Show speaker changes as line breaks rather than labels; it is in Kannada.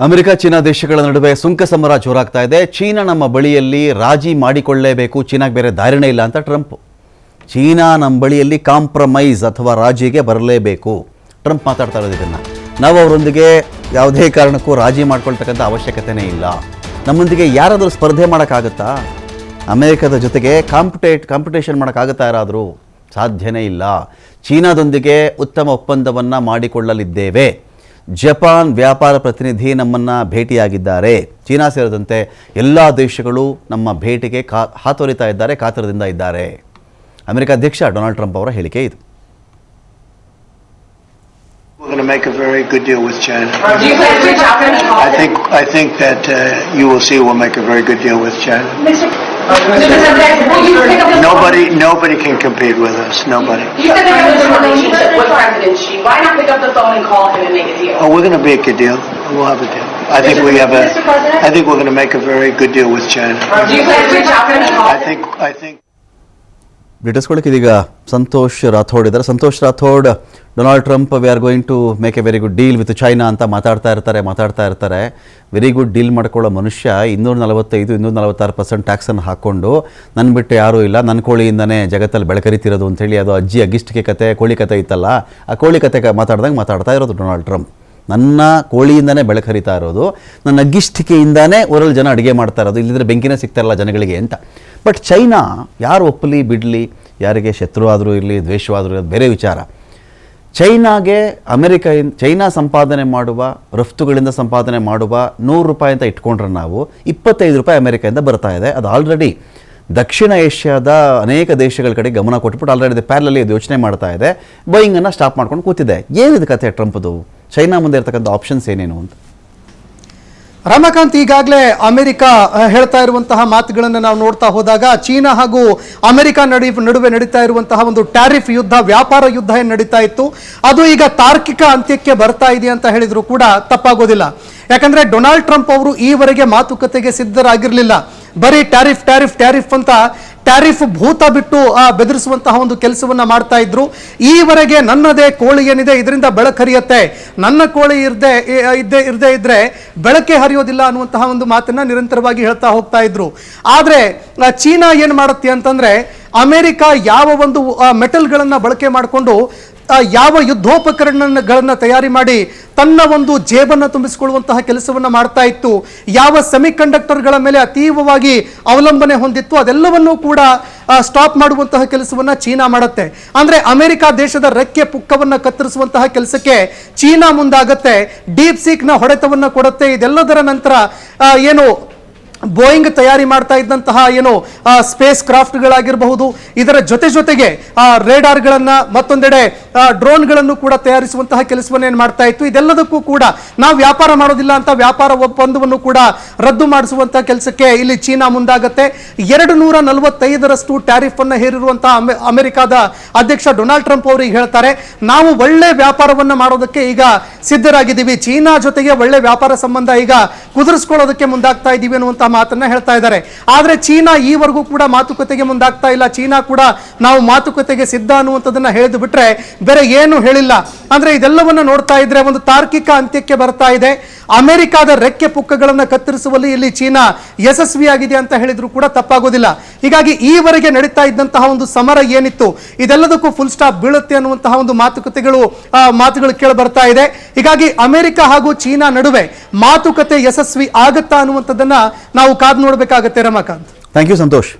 ಅಮೆರಿಕ, ಚೀನಾ ದೇಶಗಳ ನಡುವೆ ಸುಂಕ ಸಮರ ಜೋರಾಗ್ತಾ ಇದೆ. ಚೀನಾ ನಮ್ಮ ಬಳಿಯಲ್ಲಿ ರಾಜಿ ಮಾಡಿಕೊಳ್ಳಲೇಬೇಕು ಚೀನಾಗೆ ಬೇರೆ ದಾರಿನೇ ಇಲ್ಲ ಅಂತ ಟ್ರಂಪ್. ಚೀನಾ ನಮ್ಮ ಬಳಿಯಲ್ಲಿ ಕಾಂಪ್ರಮೈಸ್ ಅಥವಾ ರಾಜಿಗೆ ಬರಲೇಬೇಕು. ಟ್ರಂಪ್ ಮಾತಾಡ್ತಾ ಇರೋದು ಇದನ್ನು. ನಾವು ಅವರೊಂದಿಗೆ ಯಾವುದೇ ಕಾರಣಕ್ಕೂ ರಾಜಿ ಮಾಡ್ಕೊಳ್ತಕ್ಕಂಥ ಅವಶ್ಯಕತೆನೇ ಇಲ್ಲ. ನಮ್ಮೊಂದಿಗೆ ಯಾರಾದರೂ ಸ್ಪರ್ಧೆ ಮಾಡೋಕ್ಕಾಗುತ್ತಾ? ಅಮೆರಿಕದ ಜೊತೆಗೆ ಕಾಂಪಿಟೇಟ್ ಕಾಂಪಿಟೇಷನ್ ಮಾಡೋಕ್ಕಾಗುತ್ತಾ ಯಾರಾದರೂ? ಸಾಧ್ಯನೇ ಇಲ್ಲ. ಚೀನಾದೊಂದಿಗೆ ಉತ್ತಮ ಒಪ್ಪಂದವನ್ನು ಮಾಡಿಕೊಳ್ಳಲಿದ್ದೇವೆ. ಜಪಾನ್ ವ್ಯಾಪಾರ ಪ್ರತಿನಿಧಿ ನಮ್ಮನ್ನು ಭೇಟಿಯಾಗಿದ್ದಾರೆ ಚೀನಾ ಸೇರಿದಂತೆ ಎಲ್ಲ ದೇಶಗಳು ನಮ್ಮ ಭೇಟಿಗೆ ಕಾ ಹಾತೊರಿತಾ ಇದ್ದಾರೆ ಕಾತರದಿಂದ ಇದ್ದಾರೆ ಅಮೆರಿಕ ಅಧ್ಯಕ್ಷ ಡೊನಾಲ್ಡ್ ಟ್ರಂಪ್ ಅವರ ಹೇಳಿಕೆ ಇದು
We're going to make a very good deal with China.
Do you plan to talk
I think I think that uh, you will see we'll make a very good deal with China.
Mr. Mr. President, will you pick up this?
Nobody nobody can compete with us. Nobody.
You said that there was a relationship with President Xi. Why not pick up the phone and call him and make a deal?
Oh, we're going to make a good deal. We'll have a deal. I think we have a.
Mr. President?
I think we're going to make a very good deal with China.
Do you plan to reach out to any
I think I think.
ಬ್ರಿಟಿಸ್ಕೊಳಕ್ಕೆ ಇದೀಗ ಸಂತೋಷ್ ರಾಥೋಡ್ ಇದ್ದಾರೆ. Santosh Rathod Donald Trump we are going to make a very good deal with China ಅಂತ ಮಾತಾಡ್ತಾ ಇರ್ತಾರೆ ಮಾತಾಡ್ತಾ ಇರ್ತಾರೆ. ವೆರಿ ಗುಡ್ ಡೀಲ್ ಮಾಡ್ಕೊಳ್ಳೋ ಮನುಷ್ಯ ಇನ್ನೂರ ನಲವತ್ತೈದು ಇನ್ನೂರ ನಲವತ್ತಾರು ಪರ್ಸೆಂಟ್ ಟ್ಯಾಕ್ಸನ್ನು ಹಾಕ್ಕೊಂಡು ನನ್ನ ಬಿಟ್ಟು ಯಾರೂ ಇಲ್ಲ ನನ್ನ ಕೋಳಿಯಿಂದನೇ ಜಗತ್ತಲ್ಲಿ ಬೆಳಕರಿತಿರೋದು ಅಂತೇಳಿ ಅದು ಅಜ್ಜಿ ಅಗಿಷ್ಟಿಕೆ ಕತೆ, ಕೋಳಿ ಕತೆ ಇತ್ತಲ್ಲ, ಆ ಕೋಳಿ ಕತೆ ಮಾತಾಡ್ದಂಗೆ ಮಾತಾಡ್ತಾ ಇರೋದು ಡೊನಾಲ್ಡ್ ಟ್ರಂಪ್ ನನ್ನ ಕೋಳಿಯಿಂದನೇ ಬೆಳಕರಿತಾ ಇರೋದು, ನನ್ನ ಅಗ್ಗಿಷ್ಟಿಕೆಯಿಂದಾನೇ ಊರಲ್ಲಿ ಜನ ಅಡುಗೆ ಮಾಡ್ತಾ ಇರೋದು, ಇಲ್ಲಿದ್ರೆ ಬೆಂಕಿನೇ ಸಿಗ್ತಾ ಇರಲ್ಲ ಜನಗಳಿಗೆ ಅಂತ. ಬಟ್ ಚೈನಾ ಯಾರು ಒಪ್ಪಲಿ, ಬಿಡಲಿ, ಯಾರಿಗೆ ಶತ್ರು ಆದರೂ ಇರಲಿ, ದ್ವೇಷವಾದರೂ ಇರಲಿ ಬೇರೆ ವಿಚಾರ. ಚೈನಾಗೆ ಅಮೆರಿಕ ಚೈನಾ ಸಂಪಾದನೆ ಮಾಡುವ, ರಫ್ತುಗಳಿಂದ ಸಂಪಾದನೆ ಮಾಡುವ ನೂರು ರೂಪಾಯಿ ಅಂತ ಇಟ್ಕೊಂಡ್ರೆ ನಾವು ಇಪ್ಪತ್ತೈದು ರೂಪಾಯಿ ಅಮೆರಿಕೆಯಿಂದ ಬರ್ತಾ ಇದೆ, ಅದು ಆಲ್ರೆಡಿ ದಕ್ಷಿಣ ಏಷ್ಯಾದ ಅನೇಕ ದೇಶಗಳ ಕಡೆ ಗಮನ ಕೊಟ್ಬಿಟ್ಟು ಆಲ್ರೆಡಿ ಪ್ಯಾರಲಲ್ಲಿ ಇದು ಯೋಚನೆ ಮಾಡ್ತಾ ಇದೆ. ಬೈಯಿಂಗನ್ನು ಸ್ಟಾಪ್ ಮಾಡ್ಕೊಂಡು ಕೂತಿದೆ. ಏನಿದೆ ಕತೆ ಟ್ರಂಪ್ದು? ಚೈನಾ ಮುಂದೆ ಇರ್ತಕ್ಕಂಥ ಆಪ್ಷನ್ಸ್ ಏನೇನು ಅಂತ?
ರಮಾಕಾಂತ್ ಈಗಾಗಲೇ ಅಮೆರಿಕ ಹೇಳ್ತಾ ಇರುವಂತಹ ಮಾತುಗಳನ್ನು ನಾವು ನೋಡ್ತಾ ಹೋದಾಗ ಚೀನಾ ಹಾಗೂ ಅಮೆರಿಕ ನಡಿ, ನಡುವೆ ನಡೀತಾ ಇರುವಂತಹ ಒಂದು ಟ್ಯಾರಿಫ್ ಯುದ್ಧ, ವ್ಯಾಪಾರ ಯುದ್ಧ ಏನು ನಡೀತಾ ಇತ್ತು? ಅದು ಈಗ ತಾರ್ಕಿಕ ಅಂತ್ಯಕ್ಕೆ ಬರ್ತಾ ಇದೆ ಅಂತ ಹೇಳಿದ್ರು ಕೂಡ ತಪ್ಪಾಗೋದಿಲ್ಲ. ಯಾಕಂದ್ರೆ ಡೊನಾಲ್ಡ್ ಟ್ರಂಪ್ ಅವರು ಈವರೆಗೆ ಮಾತುಕತೆಗೆ ಸಿದ್ಧರಾಗಿರಲಿಲ್ಲ. ಬರೀ ಟ್ಯಾರಿಫ್ ಟ್ಯಾರಿಫ್ ಟ್ಯಾರಿಫ್ ಅಂತ ಟ್ಯಾರಿಫ್ ಭೂತ ಬಿಟ್ಟು ಬೆದರಿಸುವಂತಹ ಒಂದು ಕೆಲಸವನ್ನ ಮಾಡ್ತಾ ಇದ್ರು. ಈವರೆಗೆ ನನ್ನದೇ ಕೋಳಿ ಏನಿದೆ, ಇದರಿಂದ ಬೆಳಕು ಹರಿಯುತ್ತೆ. ನನ್ನ ಕೋಳಿ ಇರದೆ ಇದ್ದೇ, ಇರದೇ ಇದ್ರೆ ಬೆಳಕೆ ಹರಿಯೋದಿಲ್ಲ ಅನ್ನುವಂತಹ ಒಂದು ಮಾತನ್ನ ನಿರಂತರವಾಗಿ ಹೇಳ್ತಾ ಹೋಗ್ತಾ ಇದ್ರು. ಆದ್ರೆ ಚೀನಾ ಏನ್ ಮಾಡುತ್ತೆ ಅಂತಂದ್ರೆ, ಅಮೆರಿಕ ಯಾವ ಒಂದು ಮೆಟಲ್ಗಳನ್ನ ಬಳಕೆ ಮಾಡಿಕೊಂಡು ಯಾವ ಯುದ್ಧೋಪಕರಣಗಳನ್ನು ತಯಾರಿ ಮಾಡಿ ತನ್ನ ಒಂದು ಜೇಬನ್ನು ತುಂಬಿಸಿಕೊಳ್ಳುವಂತಹ ಕೆಲಸವನ್ನು ಮಾಡ್ತಾ ಇತ್ತು. ಯಾವ ಸೆಮಿಕಂಡಕ್ಟರ್ಗಳ ಮೇಲೆ ಅತೀವವಾಗಿ ಅವಲಂಬನೆ ಹೊಂದಿತ್ತು ಅದೆಲ್ಲವನ್ನೂ ಕೂಡ ಸ್ಟಾಪ್ ಮಾಡುವಂತಹ ಕೆಲಸವನ್ನು ಚೀನಾ ಮಾಡುತ್ತೆ. ಅಂದರೆ ಅಮೆರಿಕ ದೇಶದ ರೆಕ್ಕೆ ಪುಕ್ಕವನ್ನು ಕತ್ತರಿಸುವಂತಹ ಕೆಲಸಕ್ಕೆ ಚೀನಾ ಮುಂದಾಗತ್ತೆ. ಡೀಪ್ ಸೀಕ್ನ ಹೊಡೆತವನ್ನು ಕೊಡುತ್ತೆ. ಇದೆಲ್ಲದರ ನಂತರ ಏನು ಬೋಯಿಂಗ್ ತಯಾರಿ ಮಾಡ್ತಾ ಇದ್ದಂತಹ ಏನು ಸ್ಪೇಸ್ ಕ್ರಾಫ್ಟ್ಗಳಾಗಿರಬಹುದು ಇದರ ಜೊತೆ ಜೊತೆಗೆ ರೇಡಾರ್ಗಳನ್ನು ಮತ್ತೊಂದೆಡೆ ಡ್ರೋನ್ಗಳನ್ನು ಕೂಡ ತಯಾರಿಸುವಂತಹ ಕೆಲಸವನ್ನು ಏನು ಮಾಡ್ತಾ ಇತ್ತು. ಇದೆಲ್ಲದಕ್ಕೂ ಕೂಡ ನಾವು ವ್ಯಾಪಾರ ಮಾಡೋದಿಲ್ಲ ಅಂತ ವ್ಯಾಪಾರ ಒಪ್ಪಂದವನ್ನು ಕೂಡ ರದ್ದು ಮಾಡಿಸುವಂತಹ ಕೆಲಸಕ್ಕೆ ಇಲ್ಲಿ ಚೀನಾ ಮುಂದಾಗತ್ತೆ. ಎರಡು ನೂರ ನಲವತ್ತೈದರಷ್ಟು ಟ್ಯಾರಿಫ್ ಅನ್ನ ಹೇರಿರುವಂತಹ ಅಮೆರಿಕದ ಅಧ್ಯಕ್ಷ ಡೊನಾಲ್ಡ್ ಟ್ರಂಪ್ ಅವರು ಹೇಳ್ತಾರೆ, ನಾವು ಒಳ್ಳೆ ವ್ಯಾಪಾರವನ್ನ ಮಾಡೋದಕ್ಕೆ ಈಗ ಸಿದ್ಧರಾಗಿದ್ದೀವಿ. ಚೀನಾ ಜೊತೆಗೆ ಒಳ್ಳೆ ವ್ಯಾಪಾರ ಸಂಬಂಧ ಈಗ ಕುದುರಿಸ್ಕೊಳ್ಳೋದಕ್ಕೆ ಮುಂದಾಗ್ತಾ ಇದ್ದೀವಿ ಅನ್ನುವಂತ ಮಾತನ್ನ ಹೇಳ್ತಾ ಇದ್ದಾರೆ. ಆದ್ರೆ ಚೀನಾ ಈವರೆಗೂ ಕೂಡ ಮಾತುಕತೆಗೆ ಮುಂದಾಗ್ತಾ ಇಲ್ಲ. ಚೀನಾ ಕೂಡ ನಾವು ಮಾತುಕತೆಗೆ ಸಿದ್ಧ ಅನ್ನುವಂಥದ್ದನ್ನ ಹೇಳಿದು ಬಿಟ್ರೆ ಬೇರೆ ಏನು ಹೇಳಿಲ್ಲ. ಅಂದ್ರೆ ಇದೆಲ್ಲವನ್ನ ನೋಡ್ತಾ ಇದ್ರೆ ಒಂದು ತಾರ್ಕಿಕ ಅಂತ್ಯಕ್ಕೆ ಬರ್ತಾ ಇದೆ. ಅಮೆರಿಕಾದ ರೆಕ್ಕೆ ಪುಕ್ಕಗಳನ್ನು ಕತ್ತರಿಸುವಲ್ಲಿ ಇಲ್ಲಿ ಚೀನಾ ಯಶಸ್ವಿಯಾಗಿದೆ ಅಂತ ಹೇಳಿದ್ರು ಕೂಡ ತಪ್ಪಾಗೋದಿಲ್ಲ. ಹೀಗಾಗಿ ಈವರೆಗೆ ನಡೀತಾ ಇದ್ದಂತಹ ಒಂದು ಸಮರ ಏನಿತ್ತು, ಇದೆಲ್ಲದಕ್ಕೂ ಫುಲ್ ಸ್ಟಾಪ್ ಬೀಳುತ್ತೆ ಅನ್ನುವಂತಹ ಒಂದು ಮಾತುಕತೆಗಳು ಮಾತುಗಳು ಕೇಳಿ ಬರ್ತಾ ಇದೆ. ಹೀಗಾಗಿ ಅಮೆರಿಕ ಹಾಗೂ ಚೀನಾ ನಡುವೆ ಮಾತುಕತೆ ಯಶಸ್ವಿ ಆಗುತ್ತಾ ಅನ್ನುವಂಥದ್ದನ್ನ ನಾವು ಕಾದು ನೋಡಬೇಕಾಗತ್ತೆ ರಮಾಕಾಂತ್.
Thank you Santosh.